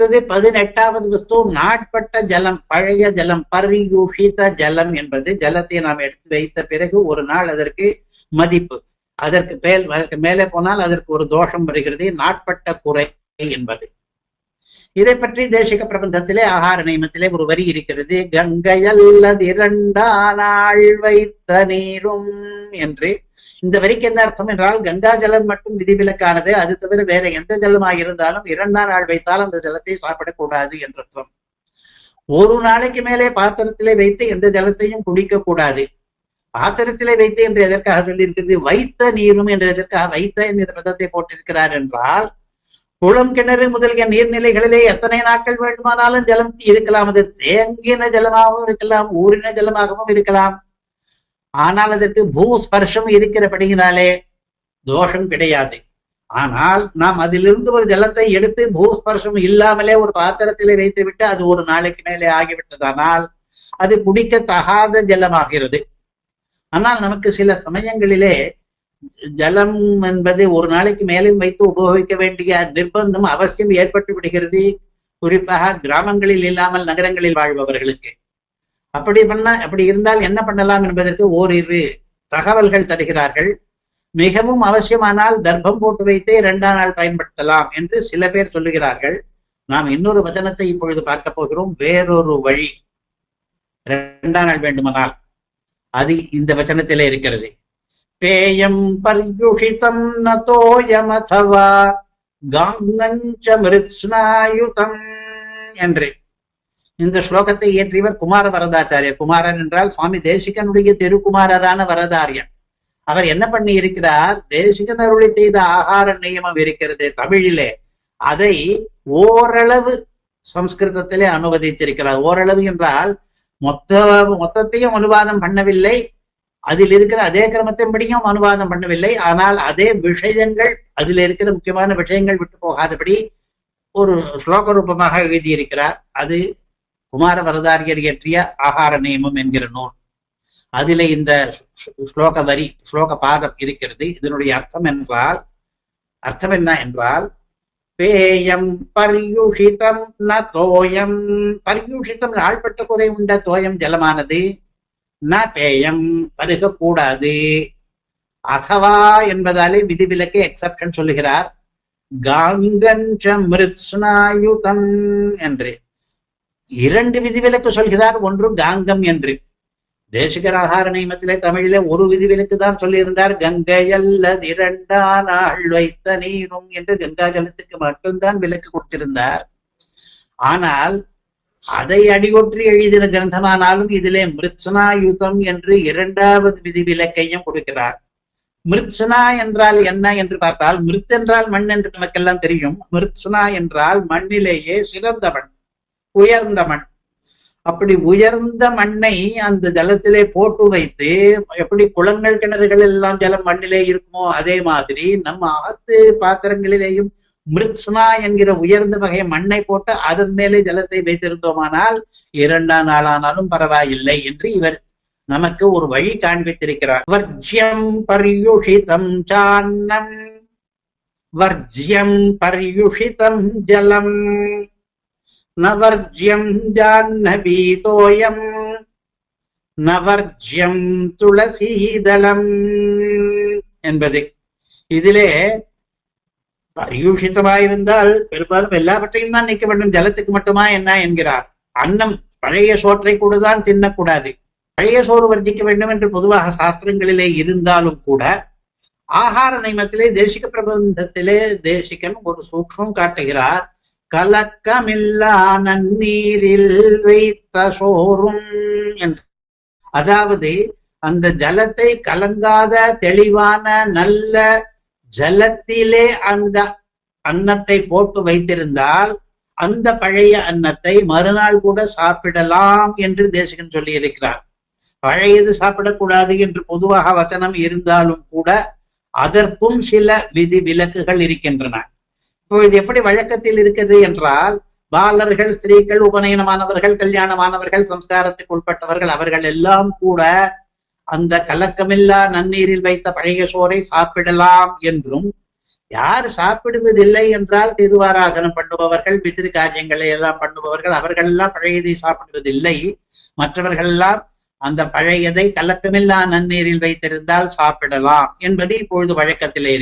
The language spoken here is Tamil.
அடுத்தது பதினெட்டாவது வஸ்து நாட்பட்ட ஜலம் பழைய ஜலம் பரியூஷித ஜலம் என்பது ஜலத்தை நாம் எடுத்து வைத்த பிறகு ஒரு நாள் அதற்கு மதிப்பு. அதற்கு மேல் அதற்கு மேலே போனால் அதற்கு ஒரு தோஷம் வருகிறது நாட்பட்ட குறை என்பது. இதை பற்றி தேசிக பிரபந்தத்திலே ஆகார நியமத்திலே ஒரு வரி இருக்கிறது. கங்கையல்லது இரண்டானாள் வைத்த நீரும் என்று இந்த வரைக்கும் என்ன அர்த்தம் என்றால் கங்கா ஜலம் மட்டும் விதிவிலக்கானது அது தவிர வேற எந்த ஜலமாக இருந்தாலும் இரண்டாம் நாள் வைத்தால் அந்த ஜலத்தை சாப்பிடக்கூடாது என்ற அர்த்தம். ஒரு நாளைக்கு மேலே பாத்திரத்திலே வைத்து எந்த ஜலத்தையும் குடிக்க கூடாது. பாத்திரத்திலே வைத்து என்று எதற்காக சொல்லியிருக்கிறது? வைத்த நீரும் என்று எதற்காக? வைத்த என்ற பதத்தை போட்டிருக்கிறார் என்றால் குளம் கிணறு முதலிய நீர்நிலைகளிலே எத்தனை நாட்கள் வேண்டுமானாலும் ஜலம் இருக்கலாம். அது தேங்கின ஜலமாகவும் இருக்கலாம் ஊறின ஜலமாகவும் இருக்கலாம். ஆனால் அதற்கு பூஸ்பர்ஷம் இருக்கிறபடியினாலே தோஷம் கிடையாது. ஆனால் நாம் அதிலிருந்து ஒரு ஜலத்தை எடுத்து பூஸ்பர்ஷம் இல்லாமலே ஒரு பாத்திரத்திலே வைத்து விட்டு அது ஒரு நாளைக்கு மேலே ஆகிவிட்டதானால் அது குடிக்க தகாத ஜலமாகிறது. ஆனால் நமக்கு சில சமயங்களிலே ஜலம் என்பது ஒரு நாளைக்கு மேலும் வைத்து உபயோகிக்க வேண்டிய நிர்பந்தம் அவசியம் ஏற்பட்டு விடுகிறது. குறிப்பாக கிராமங்களில் இல்லாமல் நகரங்களில் வாழ்பவர்களுக்கு. அப்படி பண்ண அப்படி இருந்தால் என்ன பண்ணலாம் என்பதற்கு ஓரிரு தகவல்கள் தருகிறார்கள். மிகவும் அவசியமானால் தர்ப்பம் போட்டு வைத்தே இரண்டாம் நாள் பயன்படுத்தலாம் என்று சில பேர் சொல்லுகிறார்கள். நாம் இன்னொரு வச்சனத்தை இப்பொழுது பார்க்க போகிறோம். வேறொரு வழி. இரண்டாம் நாள் வேண்டுமானால். அது இந்த வச்சனத்திலே இருக்கிறது. பேயம் பர்யுஷிதம் நதோயமதவா காங்கஞ்ச மிருத்ஸ்நாயுதம் என்று. இந்த ஸ்லோகத்தை இயற்றியவர் குமார வரதாச்சாரியர். குமாரன் என்றால் சுவாமி தேசிகனுடைய திருக்குமாரரான வரதாரியன். அவர் என்ன பண்ணி இருக்கிறார்? தேசிகன் அருளி செய்த ஆகார நியமம் இருக்கிறது தமிழிலே. அதை ஓரளவு சம்ஸ்கிருதத்திலே அனுவதித்திருக்கிறார். ஓரளவு என்றால் மொத்த மொத்தத்தையும் அனுவாதம் பண்ணவில்லை. அதில் இருக்கிற அதே கிரமத்தின்படியும் அனுவாதம் பண்ணவில்லை. ஆனால் அதே விஷயங்கள் அதில் இருக்கிற முக்கியமான விஷயங்கள் விட்டு போகாதபடி ஒரு ஸ்லோக ரூபமாக எழுதியிருக்கிறார். அது குமார வரதாரியர் இயற்றிய ஆகார நியமம் என்கிற நூல். அதிலே இந்த ஸ்லோக வரி ஸ்லோக பாதம் இருக்கிறது. இதனுடைய அர்த்தம் என்றால் அர்த்தம் என்ன என்றால் பேயம் பரியுஷிதம் ந தோயம். பரியுஷிதம் ஆழ்பட்ட குறை உண்ட தோயம் ஜலமானது. ந பேயம் பருகக்கூடாது. அதவா என்பதாலே விதிவிலக்கு எக்ஸப்ஷன் சொல்லுகிறார். காங்கஞ்ச மிருத்ஸ்னாயுதம் என்று. இரண்டு விதிவிலக்கு சொல்கிறார் ஒன்று காங்கம் என்று. தேசிகர் ஆகார நியமத்திலே தமிழிலே ஒரு விதிவிலக்கு தான் சொல்லியிருந்தார் கங்கையல்லது இரண்டா நாள் வைத்த நீரும் என்று கங்கா ஜலத்துக்கு மட்டும்தான் விலக்கு கொடுத்திருந்தார். ஆனால் அதை அடியொற்றி எழுதின கிரந்தமானாலும் இதிலே மிருத்சனாயுதம் என்று இரண்டாவது விதிவிலக்கையும் கொடுக்கிறார். மிருத்சனா என்றால் என்ன என்று பார்த்தால் மிருத் என்றால் மண் என்று நமக்கெல்லாம் தெரியும். மிருத்சனா என்றால் மண்ணிலேயே சிறந்த மண் உயர்ந்த மண். அப்படி உயர்ந்த மண்ணை அந்த ஜலத்திலே போட்டு வைத்து எப்படி குளங்கள் கிணறுகள் எல்லாம் ஜலம் மண்ணிலே இருக்குமோ அதே மாதிரி நம்ம ஆத்து பாத்திரங்களிலேயும் மிருத்ஸ்னா என்கிற உயர்ந்த வகை மண்ணை போட்டு அதன் மேலே ஜலத்தை வைத்திருந்தோமானால் இரண்டாம் நாளானாலும் பரவாயில்லை என்று இவர் நமக்கு ஒரு வழி காண்பித்திருக்கிறார். வர்ஜ்யம் பர்யுஷிதம் சான்னம். வர்ஜ்யம் பர்யுஷிதம் ஜலம். நவர்ஜ்யம் ஜான்னபீதோயம் நவர்ஜ்யம் துளசீதளம் என்பது. இதிலே பரியூஷிதமாயிருந்தால் பெரும்பாலும் எல்லாவற்றையும் தான் நிற்க வேண்டும். ஜலத்துக்கு மட்டுமா என்ன என்கிறார். அன்னம் பழைய சோற்றை கூட தான் தின்னக்கூடாது. பழைய சோறு வர்ஜிக்க வேண்டும் என்று பொதுவாக சாஸ்திரங்களிலே இருந்தாலும் கூட ஆகார நியமத்திலே தேசிக பிரபந்தத்திலே தேசிகன் ஒரு சூக்ஷம் காட்டுகிறார். கலக்கமில்லா நன்னீரில் வைத்த சோறும் என்று அதாவது அந்த ஜலத்தை கலங்காத தெளிவான நல்ல ஜலத்திலே அந்த அன்னத்தை போட்டு வைத்திருந்தால் அந்த பழைய அன்னத்தை மறுநாள் கூட சாப்பிடலாம் என்று தேசிகன் சொல்லி இருக்கிறார் பழையது சாப்பிடக்கூடாது என்று பொதுவாக வச்சனம் இருந்தாலும் கூட அதற்கும் சில விதி விலக்குகள் இருக்கின்றன. இப்போ இது எப்படி வழக்கத்தில் இருக்குது என்றால் பாலர்கள் ஸ்திரீகள் உபநயனமானவர்கள் கல்யாணமானவர்கள் சம்ஸ்காரத்துக்கு உட்பட்டவர்கள் அவர்கள் எல்லாம் கூட அந்த கலக்கமில்லா நன்னீரில் வைத்த பழைய சோறை சாப்பிடலாம் என்றும் யார் சாப்பிடுவதில்லை என்றால் திருவாராதனம் பண்ணுபவர்கள் பித்திரு காரியங்களை எல்லாம் பண்ணுபவர்கள் அவர்கள் எல்லாம் பழையதை சாப்பிடுவதில்லை. மற்றவர்கள் எல்லாம் அந்த பழையதை கலக்கமில்லா நன்னீரில் வைத்திருந்தால் சாப்பிடலாம் என்பது இப்பொழுது வழக்கத்திலே